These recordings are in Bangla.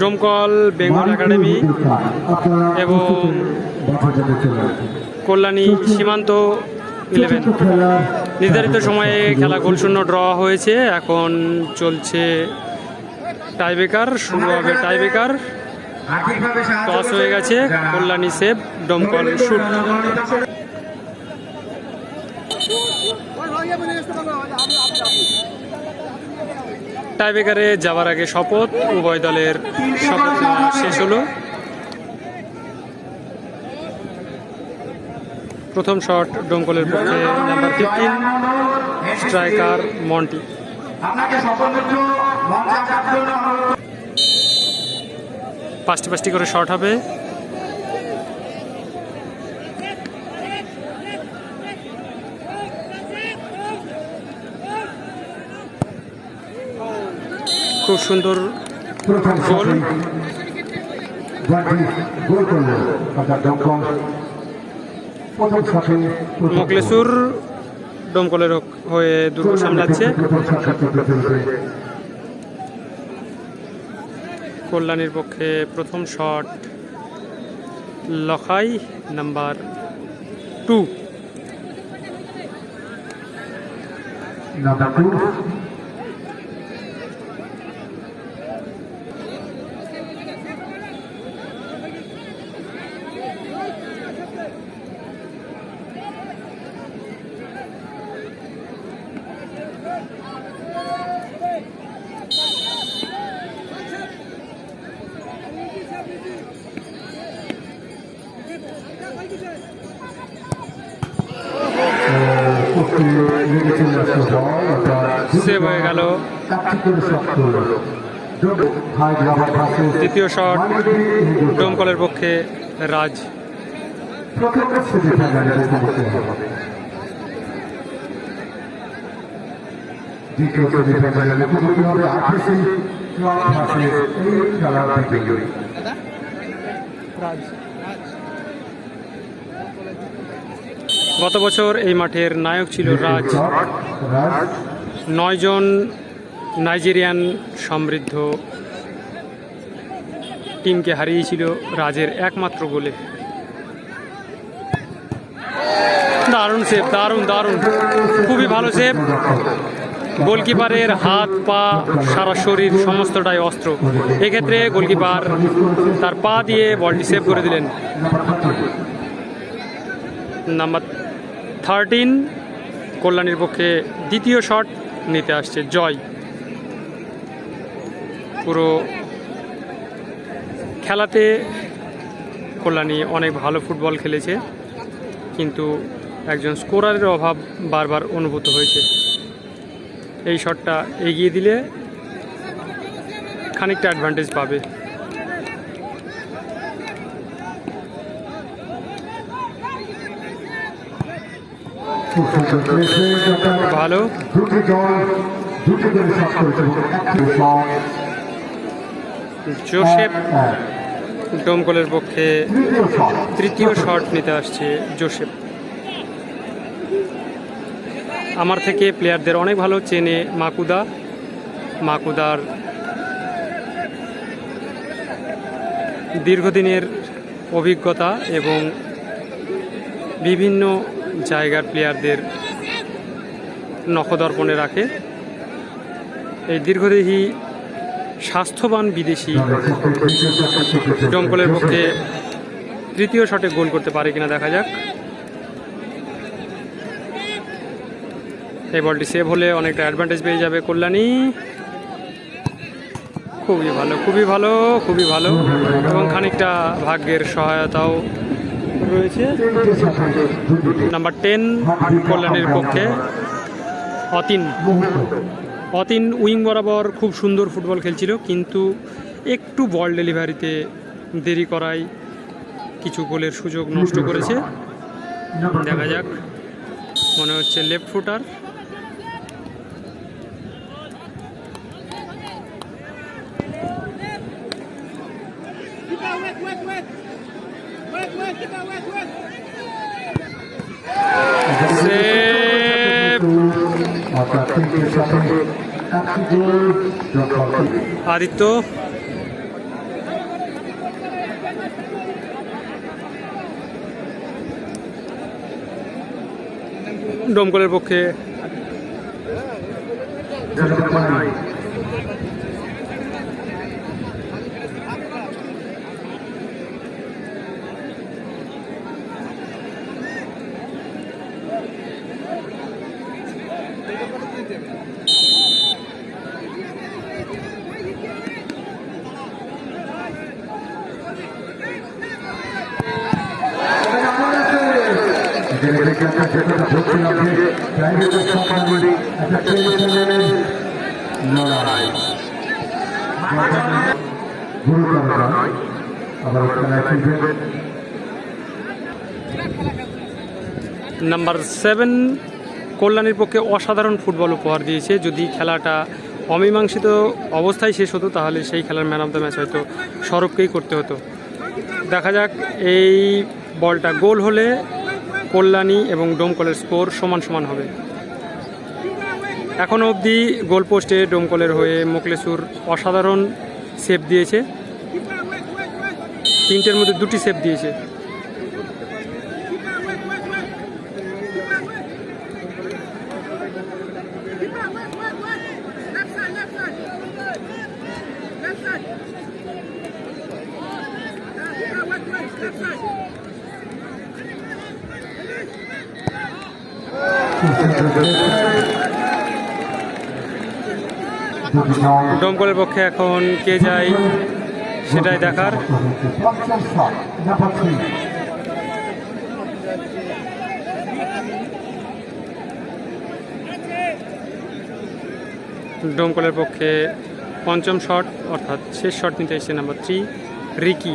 ডোমকল বেঙ্গল একাডেমি এবং কল্যাণী সীমান্ত ইলেভেন নির্ধারিত সময়ে খেলা গোলশূন্য ড্র হয়েছে এখন চলছে টাইবেকার শুরু হবে টাইবেকার টস হয়ে গেছে কল্যাণী সেভ ডোমকল শুট টাইবেকারে যাওয়ার আগে শপথ, উভয় দলের শপথ শেষ হলো। প্রথম শট ডোমকলের পক্ষে নাম্বার ফিফটিন, স্ট্রাইকার মন্টি। পাঁচটি পাঁচটি করে শট হবে। খুব সুন্দর গোল। মোকলেসুর ডোমকলের হয়ে দুর্গ সামলাচ্ছে। কল্যাণীর পক্ষে প্রথম shot Lakhai number two. Save হয়ে গেল। দ্বিতীয় শট ডোমকলের পক্ষে রাজ। বিজয়ী গত বছর এই মাঠের নায়ক ছিল রাজ। নয়জন নাইজেরিয়ান সমৃদ্ধ টিমকে হারিয়েছিল রাজের একমাত্র গোলে। দারুণ সেভ দারুণ দারুণ। খুবই ভালো সেভ গোলকিপারের হাত, পা, সারা শরীর সমস্তটাই অস্ত্র। এক্ষেত্রে গোলকিপার তার পা দিয়ে বলটি সেভ করে দিলেন। নাম্বার থার্টিন, কল্যাণীর পক্ষে দ্বিতীয় শট নিতে আসছে জয়। পুরো খেলাতে কল্যাণী অনেক ভালো ফুটবল খেলেছে, কিন্তু একজন স্কোরারের অভাব বারবার অনুভূত হয়েছে। এই শটটা এগিয়ে দিলে খানিকটা অ্যাডভান্টেজ পাবে। ভালো দুটি দল দুটি জোসেফ। ডোমকলের পক্ষে তৃতীয় শট নিতে আসছে জোসেফ আমার থেকে প্লেয়ারদের অনেক ভালো চেনে মাকুদা মাকুদার দীর্ঘদিনের অভিজ্ঞতা এবং বিভিন্ন জায়গার প্লেয়ারদের নখদর্পণে রাখে। এই দীর্ঘদেহী, স্বাস্থ্যবান বিদেশি ডমকলের পক্ষে তৃতীয় শটে গোল করতে পারে কিনা দেখা যাক। এই বলটি সেভ হলে অনেকটা অ্যাডভান্টেজ পেয়ে যাবে কল্যাণী। খুবই ভালো খুবই ভালো খুবই ভালো এবং খানিকটা ভাগ্যের সহায়তাও রয়েছে। নাম্বার টেন কল্যাণের পক্ষে অতীন। অতীন উইং বরাবর খুব সুন্দর ফুটবল খেলছিল, কিন্তু একটু বল ডেলিভারিতে দেরি করায় কিছু গোলের সুযোগ নষ্ট করেছে। দেখা যাক, মনে হচ্ছে লেফট ফুটার। আদিত্য। ডমকলের পক্ষে। একটি গুরুতর নয় আবার নাম্বার সেভেন কল্যাণীর পক্ষে অসাধারণ ফুটবল উপহার দিয়েছে। যদি খেলাটা অমীমাংসিত অবস্থায় শেষ হতো তাহলে সেই খেলার ম্যান অফ দ্য ম্যাচ হয়তো সৌরভকেই করতে হতো। দেখা যাক এই বলটা গোল হলে কল্যাণী এবং ডোমকলের স্কোর সমান সমান হবে। এখনও অবধি গোলপোস্টে ডোমকলের হয়ে মোকলেসুর অসাধারণ সেভ দিয়েছে। তিনটের মধ্যে দুটি সেভ দিয়েছে। ডোমকলের পক্ষে এখন কে যায় সেটাই দেখার। ডোমকলের পক্ষে পঞ্চম শট, অর্থাৎ শেষ শট নিতে এসেছে number three, Ricky.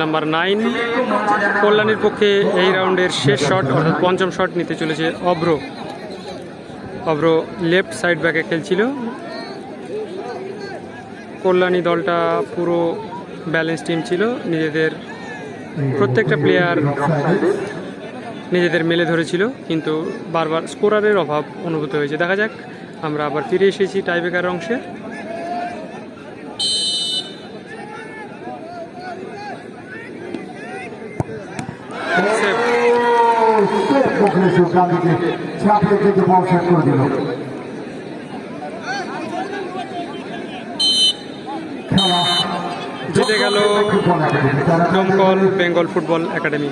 Number nine, কল্যাণীর পক্ষে এই রাউন্ডের শেষ শট, অর্থাৎ পঞ্চম শট নিতে চলেছে অব্র অব্র লেফট সাইড ব্যাকে খেলছিল। কল্যাণী দলটা পুরো ব্যালেন্স টিম ছিল। নিজেদের প্রত্যেকটা প্লেয়ার নিজেদের মেলে ধরেছিল, কিন্তু বারবার স্কোরারের অভাব অনুভূত হয়েছে। দেখা যাক, আমরা আবার ফিরে এসেছি টাইব্রেকার অংশে। মুখলেশ্বর গান্ধীকে ছাপিয়ে থেকে করে দিল। জিতে গেল বেঙ্গল ফুটবল একাডেমি।